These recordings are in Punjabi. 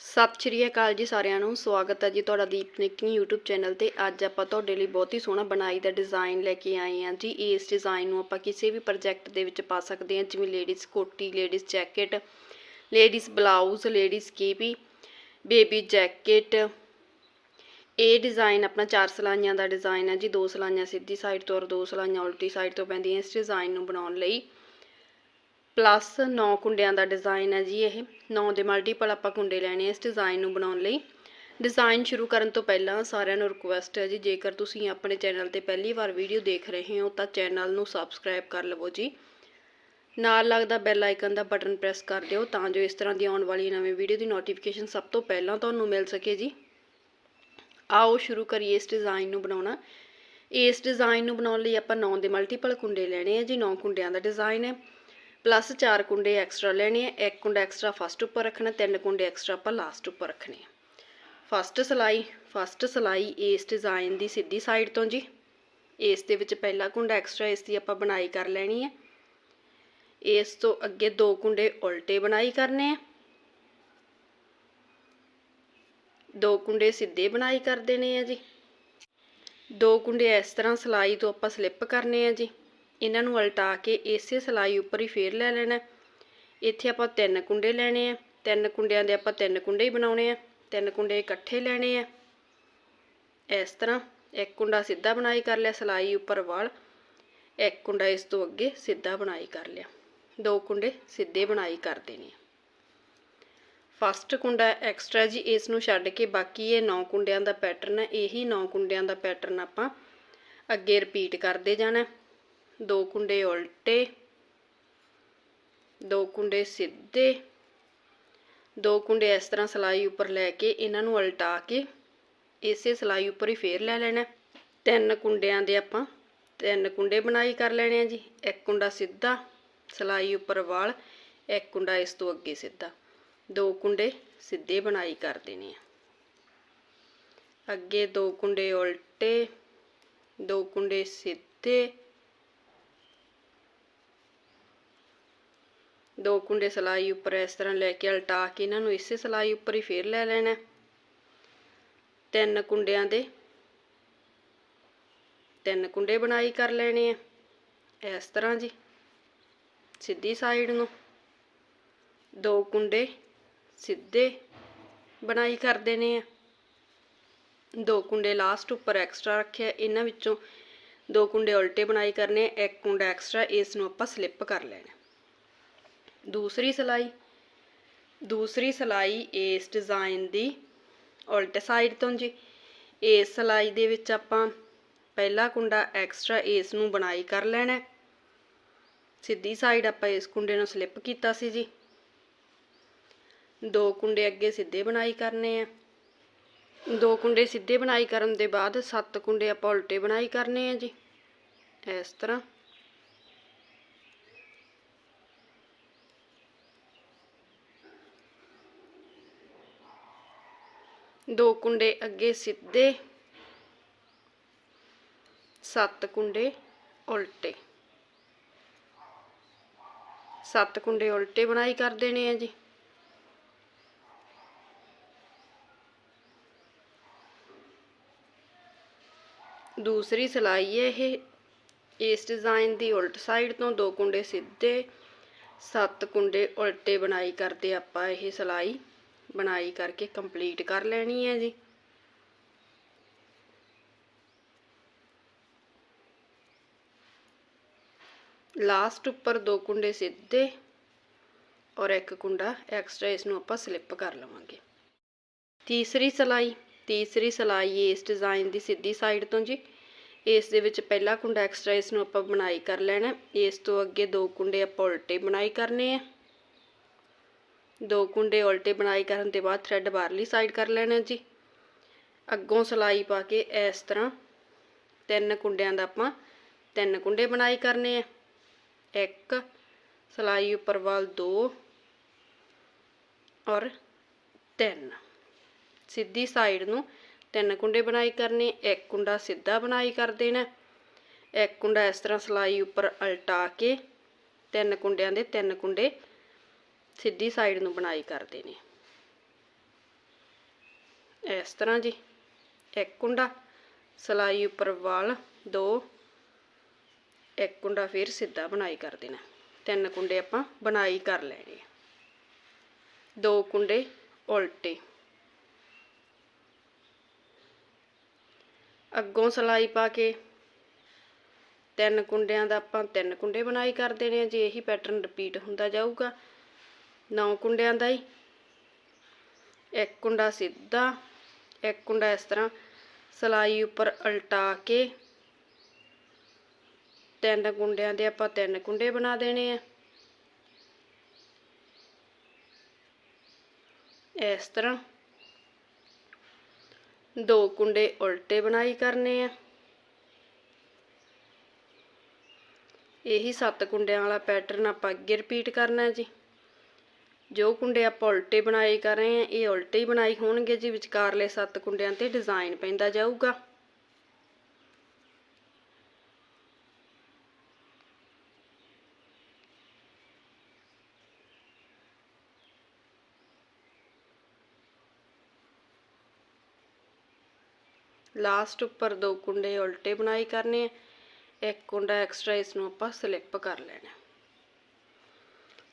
ਸਤਿ ਸ਼੍ਰੀ ਅਕਾਲ ਜੀ ਸਾਰਿਆਂ ਨੂੰ, ਸਵਾਗਤ ਹੈ ਜੀ ਤੁਹਾਡਾ ਦੀਪ ਨਿੱਕੀ YouTube ਚੈਨਲ ਤੇ। ਅੱਜ ਆਪਾਂ ਤੁਹਾਡੇ ਲਈ ਬਹੁਤ ਹੀ ਸੋਹਣਾ ਬਣਾਈ ਦਾ ਡਿਜ਼ਾਈਨ ਲੈ ਕੇ ਆਏ ਹਾਂ ਜੀ। ਇਸ ਡਿਜ਼ਾਈਨ ਨੂੰ ਆਪਾਂ ਕਿਸੇ ਵੀ ਪ੍ਰੋਜੈਕਟ ਦੇ ਵਿੱਚ ਪਾ ਸਕਦੇ ਹਾਂ, ਜਿਵੇਂ ਲੇਡੀਜ਼ ਕੋਟੀ ladies jacket ladies blouse ladies ਕੀਪੀ baby jacket ਇਹ ਡਿਜ਼ਾਈਨ ਆਪਣਾ ਚਾਰ ਸਲਾਈਆਂ ਦਾ ਡਿਜ਼ਾਈਨ ਹੈ ਜੀ। ਦੋ ਸਲਾਈਆਂ ਸਿੱਧੀ ਸਾਈਡ ਤੋਂ ਔਰ ਦੋ ਸਲਾਈਆਂ ਉਲਟੀ ਸਾਈਡ ਤੋਂ ਪੈਂਦੀਆਂ ਇਸ ਡਿਜ਼ਾਈਨ ਨੂੰ ਬਣਾਉਣ ਲਈ। ਪਲੱਸ 9 ਕੁੰਡਿਆਂ ਦਾ ਡਿਜ਼ਾਈਨ ਹੈ ਜੀ ਇਹ। 9 ਦੇ ਮਲਟੀਪਲ ਆਪਾਂ ਕੁੰਡੇ ਲੈਣੇ ਆ ਇਸ ਡਿਜ਼ਾਈਨ ਨੂੰ ਬਣਾਉਣ ਲਈ। ਡਿਜ਼ਾਈਨ ਸ਼ੁਰੂ ਕਰਨ ਤੋਂ ਪਹਿਲਾਂ ਸਾਰਿਆਂ ਨੂੰ ਰਿਕੁਐਸਟ ਹੈ ਜੀ, ਜੇਕਰ ਤੁਸੀਂ ਆਪਣੇ ਚੈਨਲ ਤੇ ਪਹਿਲੀ ਵਾਰ ਵੀਡੀਓ ਦੇਖ ਰਹੇ ਹੋ ਤਾਂ ਚੈਨਲ ਨੂੰ ਸਬਸਕ੍ਰਾਈਬ ਕਰ ਲਵੋ ਜੀ। ਨਾਲ ਲੱਗਦਾ ਬੈਲ ਆਈਕਨ ਦਾ ਬਟਨ ਪ੍ਰੈਸ ਕਰ ਦਿਓ ਤਾਂ ਜੋ ਇਸ ਤਰ੍ਹਾਂ ਦੀ ਆਉਣ ਵਾਲੀ ਨਵੀਂ ਵੀਡੀਓ ਦੀ ਨੋਟੀਫਿਕੇਸ਼ਨ ਸਭ ਤੋਂ ਪਹਿਲਾਂ ਤੁਹਾਨੂੰ ਮਿਲ ਸਕੇ ਜੀ। ਆਓ ਸ਼ੁਰੂ ਕਰੀਏ ਇਸ ਡਿਜ਼ਾਈਨ ਨੂੰ ਬਣਾਉਣਾ। ਇਸ ਡਿਜ਼ਾਈਨ ਨੂੰ ਬਣਾਉਣ ਲਈ ਆਪਾਂ 9 ਦੇ ਮਲਟੀਪਲ ਕੁੰਡੇ ਲੈਣੇ ਆ ਜੀ 9 ਕੁੰਡਿਆਂ ਦਾ ਡਿਜ਼ਾਈਨ ਹੈ। ਪਲੱਸ 4 ਕੁੰਡੇ ਐਕਸਟਰਾ ਲੈਣੇ ਆ, ਇੱਕ ਕੁੰਡਾ ਐਕਸਟਰਾ ਫਸਟ ਉੱਪਰ ਰੱਖਣਾ, ਤਿੰਨ ਕੁੰਡੇ ਐਕਸਟਰਾ ਆਪਾਂ ਲਾਸਟ ਉੱਪਰ ਰੱਖਣੇ ਆ। ਫਸਟ ਸਲਾਈ ਫਸਟ ਸਲਾਈ ਇਸ ਡਿਜ਼ਾਈਨ ਦੀ ਸਿੱਧੀ ਸਾਈਡ ਤੋਂ ਜੀ। ਇਸ ਦੇ ਵਿੱਚ ਪਹਿਲਾ ਕੁੰਡਾ ਐਕਸਟਰਾ ਇਸ ਦੀ ਆਪਾਂ ਬਣਾਈ ਕਰ ਲੈਣੀ ਹੈ ਇਸ ਤੋਂ ਅੱਗੇ ਦੋ ਕੁੰਡੇ ਉਲਟੇ ਬਣਾਈ ਕਰਨੇ ਆ। ਦੋ ਕੁੰਡੇ ਸਿੱਧੇ ਬਣਾਈ ਕਰ ਦੇਣੇ ਆ ਜੀ। ਦੋ ਕੁੰਡੇ ਇਸ ਤਰ੍ਹਾਂ ਸਲਾਈ ਤੋਂ ਆਪਾਂ ਸਲਿੱਪ ਕਰਨੇ ਆ ਜੀ। ਇਹਨਾਂ ਨੂੰ ਉਲਟਾ ਕੇ ਇਸੇ ਸਲਾਈ ਉੱਪਰ ਹੀ ਫੇਰ ਲੈ ਲੈਣਾ ਇੱਥੇ ਆਪਾਂ ਤਿੰਨ ਕੁੰਡੇ ਲੈਣੇ ਆ ਤਿੰਨ ਕੁੰਡਿਆਂ ਦੇ ਆਪਾਂ ਤਿੰਨ ਕੁੰਡੇ ਹੀ ਬਣਾਉਣੇ ਆ ਤਿੰਨ ਕੁੰਡੇ ਇਕੱਠੇ ਲੈਣੇ ਆ ਇਸ ਤਰ੍ਹਾਂ ਇੱਕ ਕੁੰਡਾ ਸਿੱਧਾ ਬਣਾਈ ਕਰ ਲਿਆ, ਸਲਾਈ ਉੱਪਰ ਵਾਲ। ਇੱਕ ਕੁੰਡਾ ਇਸ ਤੋਂ ਅੱਗੇ ਸਿੱਧਾ ਬਣਾਈ ਕਰ ਲਿਆ। ਦੋ ਕੁੰਡੇ ਸਿੱਧੇ ਬਣਾਈ ਕਰ ਦੇਣੇ ਫਸਟ ਕੁੰਡਾ ਐਕਸਟਰਾ ਜੀ, ਇਸ ਨੂੰ ਛੱਡ ਕੇ ਬਾਕੀ ਇਹ 9 ਕੁੰਡਿਆਂ ਦਾ ਪੈਟਰਨ ਹੈ। ਇਹੀ 9 ਕੁੰਡਿਆਂ ਦਾ ਪੈਟਰਨ ਆਪਾਂ ਅੱਗੇ ਰਿਪੀਟ ਕਰਦੇ ਜਾਣਾ ਦੋ ਕੁੰਡੇ ਉਲਟੇ, ਦੋ ਕੁੰਡੇ ਸਿੱਧੇ, ਦੋ ਕੁੰਡੇ ਇਸ ਤਰ੍ਹਾਂ ਸਲਾਈ ਉੱਪਰ ਲੈ ਕੇ ਇਹਨਾਂ ਨੂੰ ਉਲਟਾ ਕੇ ਇਸੇ ਸਲਾਈ ਉੱਪਰ ਹੀ ਫੇਰ ਲੈ ਲੈਣਾ। ਤਿੰਨ ਕੁੰਡਿਆਂ ਦੇ ਆਪਾਂ ਤਿੰਨ ਕੁੰਡੇ ਬਣਾਈ ਕਰ ਲੈਣੇ ਆ ਜੀ। ਇੱਕ ਕੁੰਡਾ ਸਿੱਧਾ ਸਲਾਈ ਉੱਪਰ ਵਾਲ, ਇੱਕ ਕੁੰਡਾ ਇਸ ਤੋਂ ਅੱਗੇ ਸਿੱਧਾ। ਦੋ ਕੁੰਡੇ ਸਿੱਧੇ ਬਣਾਈ ਕਰ ਦੇਣੇ ਆ। ਅੱਗੇ ਦੋ ਕੁੰਡੇ ਉਲਟੇ, ਦੋ ਕੁੰਡੇ ਸਿੱਧੇ ਦੋ ਕੁੰਡੇ ਸਲਾਈ ਉੱਪਰ ਇਸ ਤਰ੍ਹਾਂ ਲੈ ਕੇ ਉਲਟਾ ਕੇ ਇਹਨਾਂ ਨੂੰ ਇਸੇ ਸਲਾਈ ਉੱਪਰ ਹੀ ਫੇਰ ਲੈ ਲੈਣਾ ਤਿੰਨ ਕੁੰਡਿਆਂ ਦੇ। ਤਿੰਨ ਕੁੰਡੇ ਬਣਾਈ ਕਰ ਲੈਣੇ ਆ। ਇਸ ਤਰ੍ਹਾਂ ਜੀ। ਸਿੱਧੀ ਸਾਈਡ ਨੂੰ। ਦੋ ਕੁੰਡੇ ਸਿੱਧੇ ਬਣਾਈ ਕਰ ਦੇਣੇ ਆ। ਦੋ ਕੁੰਡੇ ਲਾਸਟ ਉੱਪਰ ਐਕਸਟਰਾ ਰੱਖਿਆ। ਇਹਨਾਂ ਵਿੱਚੋਂ ਦੋ ਕੁੰਡੇ ਉਲਟੇ ਬਣਾਈ ਕਰਨੇ ਇੱਕ ਕੁੰਡਾ ਐਕਸਟਰਾ ਇਸ ਨੂੰ ਆਪਾਂ ਸਲਿੱਪ ਕਰ ਲੈਣਾ ਦੂਸਰੀ ਸਲਾਈ। ਦੂਸਰੀ ਸਲਾਈ ਇਸ ਡਿਜ਼ਾਈਨ ਦੀ ਉਲਟ ਸਾਈਡ ਤੋਂ ਜੀ। ਇਸ ਸਲਾਈ ਦੇ ਵਿੱਚ ਆਪਾਂ ਪਹਿਲਾ ਕੁੰਡਾ ਐਕਸਟਰਾ ਇਸ ਨੂੰ ਬਣਾਈ ਕਰ ਲੈਣਾ ਸਿੱਧੀ ਸਾਈਡ ਆਪਾਂ ਇਸ ਕੁੰਡੇ ਨੂੰ ਸਲਿੱਪ ਕੀਤਾ ਸੀ ਜੀ। ਦੋ ਕੁੰਡੇ ਅੱਗੇ ਸਿੱਧੇ ਬਣਾਈ ਕਰਨੇ ਆ। ਦੋ ਕੁੰਡੇ ਸਿੱਧੇ ਬਣਾਈ ਕਰਨ ਦੇ ਬਾਅਦ ਸੱਤ ਕੁੰਡੇ ਆਪਾਂ ਉਲਟੇ ਬਣਾਈ ਕਰਨੇ ਆ ਜੀ। ਇਸ ਤਰ੍ਹਾਂ। ਦੋ ਕੁੰਡੇ ਅੱਗੇ ਸਿੱਧੇ, ਸੱਤ ਕੁੰਡੇ ਉਲਟੇ। ਸੱਤ ਕੁੰਡੇ ਉਲਟੇ ਬਣਾਈ ਕਰ ਦੇਣੇ ਆ ਜੀ। ਦੂਸਰੀ ਸਲਾਈ ਹੈ ਇਹ। ਇਸ ਡਿਜ਼ਾਈਨ ਦੀ ਉਲਟ ਸਾਈਡ ਤੋਂ ਦੋ ਕੁੰਡੇ ਸਿੱਧੇ, ਸੱਤ ਕੁੰਡੇ ਉਲਟੇ ਬਣਾਈ ਕਰਦੇ ਆਪਾਂ ਇਹ ਸਲਾਈ। ਬਣਾਈ ਕਰਕੇ ਕੰਪਲੀਟ ਕਰ ਲੈਣੀ ਹੈ ਜੀ। ਲਾਸਟ ਉੱਪਰ ਦੋ ਕੁੰਡੇ ਸਿੱਧੇ ਔਰ ਇੱਕ ਕੁੰਡਾ ਐਕਸਟਰਾ ਇਸ ਨੂੰ ਆਪਾਂ ਸਲਿੱਪ ਕਰ ਲਵਾਂਗੇ। ਤੀਸਰੀ ਸਲਾਈ ਤੀਸਰੀ ਸਲਾਈ ਇਸ ਡਿਜ਼ਾਈਨ ਦੀ ਸਿੱਧੀ ਸਾਈਡ ਤੋਂ ਜੀ। ਇਸ ਦੇ ਵਿੱਚ ਪਹਿਲਾ ਕੁੰਡਾ ਐਕਸਟਰਾ ਇਸ ਨੂੰ ਆਪਾਂ ਬਣਾਈ ਕਰ ਲੈਣਾ। ਇਸ ਤੋਂ ਅੱਗੇ ਦੋ ਕੁੰਡੇ ਆਪਾਂ ਉਲਟੇ ਬਣਾਈ ਕਰਨੇ ਆ। ਦੋ ਕੁੰਡੇ ਉਲਟੇ ਬਣਾਈ ਕਰਨ ਦੇ ਬਾਅਦ ਥ੍ਰੈਡ ਬਾਹਰਲੀ ਸਾਈਡ ਕਰ ਲੈਣਾ ਜੀ। ਅੱਗੋਂ ਸਲਾਈ ਪਾ ਕੇ ਇਸ ਤਰ੍ਹਾਂ ਤਿੰਨ ਕੁੰਡਿਆਂ ਦਾ ਆਪਾਂ ਤਿੰਨ ਕੁੰਡੇ ਬਣਾਈ ਕਰਨੇ ਆ। ਇੱਕ, ਸਲਾਈ ਉੱਪਰ ਵੱਲ ਦੋ ਔਰ ਤਿੰਨ। ਸਿੱਧੀ ਸਾਈਡ ਨੂੰ ਤਿੰਨ ਕੁੰਡੇ ਬਣਾਈ ਕਰਨੇ, ਇੱਕ ਕੁੰਡਾ ਸਿੱਧਾ ਬਣਾਈ ਕਰ ਦੇਣਾ। ਇੱਕ ਕੁੰਡਾ ਇਸ ਤਰ੍ਹਾਂ ਸਲਾਈ ਉੱਪਰ ਉਲਟਾ ਕੇ ਤਿੰਨ ਕੁੰਡਿਆਂ ਦੇ ਤਿੰਨ ਕੁੰਡੇ ਸਿੱਧੀ ਸਾਈਡ ਨੂੰ ਬਣਾਈ ਕਰਦੇ ਨੇ। ਇਸ ਤਰ੍ਹਾਂ ਜੀ, ਇੱਕ ਕੁੰਡਾ, ਸਲਾਈ ਉੱਪਰ ਵਾਲ, ਦੋ, ਇੱਕ ਕੁੰਡਾ ਫਿਰ ਸਿੱਧਾ ਬਣਾਈ ਕਰ ਦੇਣਾ ਤਿੰਨ ਕੁੰਡੇ ਆਪਾਂ ਬਣਾਈ ਕਰ ਲੈਣੇ ਦੋ ਕੁੰਡੇ ਉਲਟੇ। ਅੱਗੋਂ ਸਲਾਈ ਪਾ ਕੇ ਤਿੰਨ ਕੁੰਡਿਆਂ ਦਾ ਆਪਾਂ ਤਿੰਨ ਕੁੰਡੇ ਬਣਾਈ ਕਰ ਦੇਣੇ ਆ ਜੇ ਇਹੀ ਪੈਟਰਨ ਰਿਪੀਟ ਹੁੰਦਾ ਜਾਊਗਾ ਨੌ ਕੁੰਡਿਆਂ ਦਾ ਹੀ। ਇੱਕ ਕੁੰਡਾ ਸਿੱਧਾ, ਇੱਕ ਕੁੰਡਾ ਇਸ ਤਰ੍ਹਾਂ ਸਲਾਈ ਉੱਪਰ ਉਲਟਾ ਕੇ ਤਿੰਨ ਕੁੰਡਿਆਂ ਦੇ ਆਪਾਂ ਤਿੰਨ ਕੁੰਡੇ ਬਣਾ ਦੇਣੇ ਆ। ਇਸ ਤਰ੍ਹਾਂ ਦੋ ਕੁੰਡੇ ਉਲਟੇ ਬਣਾਈ ਕਰਨੇ ਆ। ਇਹੀ ਸੱਤ ਕੁੰਡਿਆਂ ਵਾਲਾ ਪੈਟਰਨ ਆਪਾਂ ਅੱਗੇ ਰਿਪੀਟ ਕਰਨਾ ਜੀ। ਜੋ ਕੁੰਡੇ ਆਪਾਂ ਉਲਟੇ ਬਣਾਏ ਕਰ ਰਹੇ ਹਾਂ, ਇਹ ਉਲਟੇ ਹੀ ਬਣਾਈ ਹੋਣਗੇ ਜੀ, ਵਿਚਕਾਰਲੇ ਸੱਤ ਕੁੰਡਿਆਂ ਤੇ ਡਿਜ਼ਾਈਨ ਪੈਂਦਾ ਜਾਊਗਾ। ਲਾਸਟ ਉੱਪਰ ਦੋ ਕੁੰਡੇ ਉਲਟੇ ਬਣਾਈ ਕਰਨੇ ਆ, ਇੱਕ ਕੁੰਡਾ ਐਕਸਟਰਾ ਇਸ ਨੂੰ ਆਪਾਂ ਸਲਿੱਪ ਕਰ ਲੈਣਾ।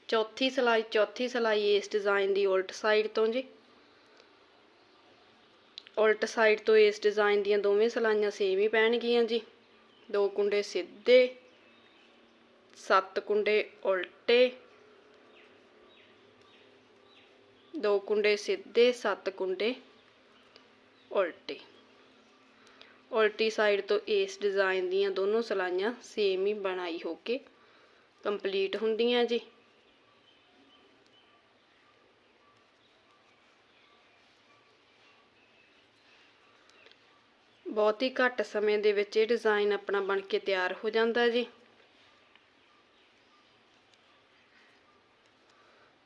ਚੌਥੀ ਸਲਾਈ ਚੌਥੀ ਸਲਾਈ ਇਸ ਡਿਜ਼ਾਈਨ ਦੀ ਉਲਟ ਸਾਈਡ ਤੋਂ ਜੀ। ਉਲਟ ਸਾਈਡ ਤੋਂ ਇਸ ਡਿਜ਼ਾਈਨ ਦੀਆਂ ਦੋਵੇਂ ਸਲਾਈਆਂ ਸੇਮ ਹੀ ਪੈਣਗੀਆਂ ਜੀ। ਦੋ ਕੁੰਡੇ ਸਿੱਧੇ, ਸੱਤ ਕੁੰਡੇ ਉਲਟੇ, ਦੋ ਕੁੰਡੇ ਸਿੱਧੇ, ਸੱਤ ਕੁੰਡੇ ਉਲਟੇ। ਉਲਟੀ ਸਾਈਡ ਤੋਂ ਇਸ ਡਿਜ਼ਾਈਨ ਦੀਆਂ ਦੋਨੋਂ ਸਲਾਈਆਂ ਸੇਮ ਹੀ ਬਣਾਈ ਹੋ ਕੇ ਕੰਪਲੀਟ ਹੁੰਦੀਆਂ ਜੀ। ਬਹੁਤ ਹੀ ਘੱਟ ਸਮੇਂ ਦੇ ਵਿੱਚ ਇਹ ਡਿਜ਼ਾਈਨ ਆਪਣਾ ਬਣ ਕੇ ਤਿਆਰ ਹੋ ਜਾਂਦਾ ਜੀ।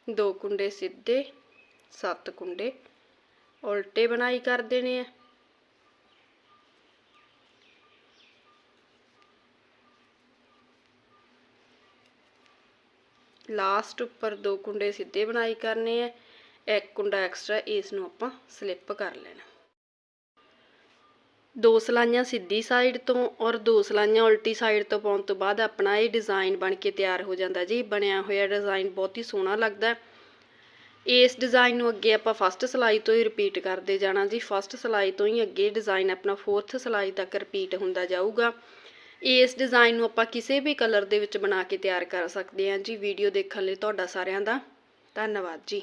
ਦੋ ਕੁੰਡੇ ਸਿੱਧੇ, ਸੱਤ ਕੁੰਡੇ ਉਲਟੇ ਬਣਾਈ ਕਰ ਦੇਣੇ ਆ। ਲਾਸਟ ਉੱਪਰ ਦੋ ਕੁੰਡੇ ਸਿੱਧੇ ਬਣਾਈ ਕਰਨੇ ਆ। ਇੱਕ ਕੁੰਡਾ ਐਕਸਟਰਾ ਇਸ ਨੂੰ ਆਪਾਂ ਸਲਿੱਪ ਕਰ ਲੈਣਾ। ਦੋ ਸਲਾਈਆਂ ਸਿੱਧੀ ਸਾਈਡ ਤੋਂ ਔਰ ਦੋ ਸਲਾਈਆਂ ਉਲਟੀ ਸਾਈਡ ਤੋਂ ਪਾਉਣ ਤੋਂ ਬਾਅਦ ਆਪਣਾ ਇਹ ਡਿਜ਼ਾਈਨ ਬਣ ਕੇ ਤਿਆਰ ਹੋ ਜਾਂਦਾ ਜੀ। ਬਣਿਆ ਹੋਇਆ ਡਿਜ਼ਾਈਨ ਬਹੁਤ ਹੀ ਸੋਹਣਾ ਲੱਗਦਾ। ਇਸ ਡਿਜ਼ਾਈਨ ਨੂੰ ਅੱਗੇ ਆਪਾਂ ਫਸਟ ਸਲਾਈ ਤੋਂ ਹੀ ਰਿਪੀਟ ਕਰਦੇ ਜਾਣਾ ਜੀ। ਫਸਟ ਸਲਾਈ ਤੋਂ ਹੀ ਅੱਗੇ ਡਿਜ਼ਾਈਨ ਆਪਣਾ ਫੋਰਥ ਸਲਾਈ ਤੱਕ ਰਿਪੀਟ ਹੁੰਦਾ ਜਾਊਗਾ। ਇਸ ਡਿਜ਼ਾਈਨ ਨੂੰ ਆਪਾਂ ਕਿਸੇ ਵੀ ਕਲਰ ਦੇ ਵਿੱਚ ਬਣਾ ਕੇ ਤਿਆਰ ਕਰ ਸਕਦੇ ਹਾਂ ਜੀ। ਵੀਡੀਓ ਦੇਖਣ ਲਈ ਤੁਹਾਡਾ ਸਾਰਿਆਂ ਦਾ ਧੰਨਵਾਦ ਜੀ।